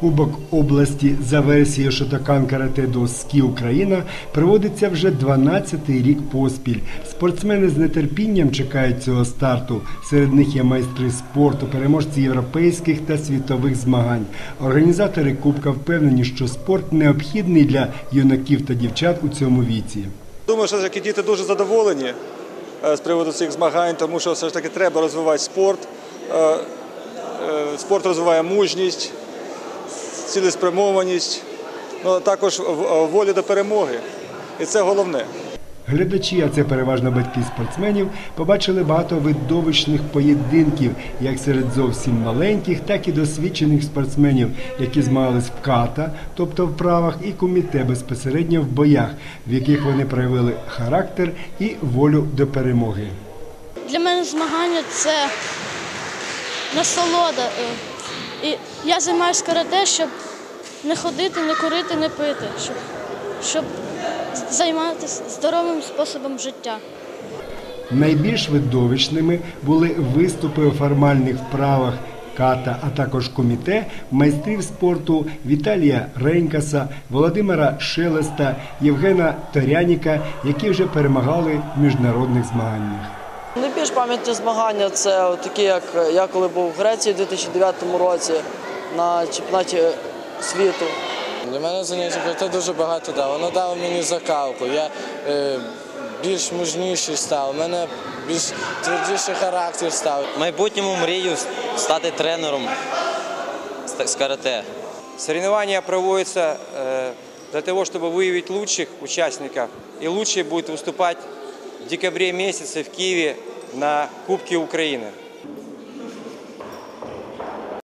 Кубок області за версією Шотокан Карате до СКІ Україна проводиться вже 12-й рік поспіль. Спортсмени з нетерпінням чекають цього старту. Серед них є майстри спорту, переможці європейських та світових змагань. Організатори Кубка впевнені, що спорт необхідний для юнаків та дівчат у цьому віці. Думаю, що таки діти дуже задоволені е, з приводу цих змагань, тому що все ж таки треба розвивати спорт. Е, е, Спорт розвиває мужність, цілеспрямованість, ну, а також в- волю до перемоги. І це головне. Глядачі, а це переважно батьки спортсменів, побачили багато видовищних поєдинків, як серед зовсім маленьких, так і досвідчених спортсменів, які змагались в ката, тобто в правах, і куміте безпосередньо в боях, в яких вони проявили характер і волю до перемоги. Для мене змагання це насолода. І я займаюся карате, щоб не ходити, не курити, не пити, щоб, щоб займатися здоровим способом життя. Найбільш видовищними були виступи у формальних вправах ката, а також коміте майстрів спорту Віталія Ренькаса, Володимира Шелеста, Євгена Торяніка, які вже перемагали в міжнародних змаганнях. Найбільш пам'ятні змагання це такі, як я коли був в Греції у 2009 році на чемпіонаті світу. Для мене заняття карате дуже багато дало. Воно дало мені закалку. Я е, більш мужніший став, у мене більш твердіший характер став. В майбутньому мрію стати тренером з- з карате. Соревнования проводятся э, для того, чтобы выявить лучших участников. И лучшие будут выступать в декабре месяце в Киеве на Кубке Украины.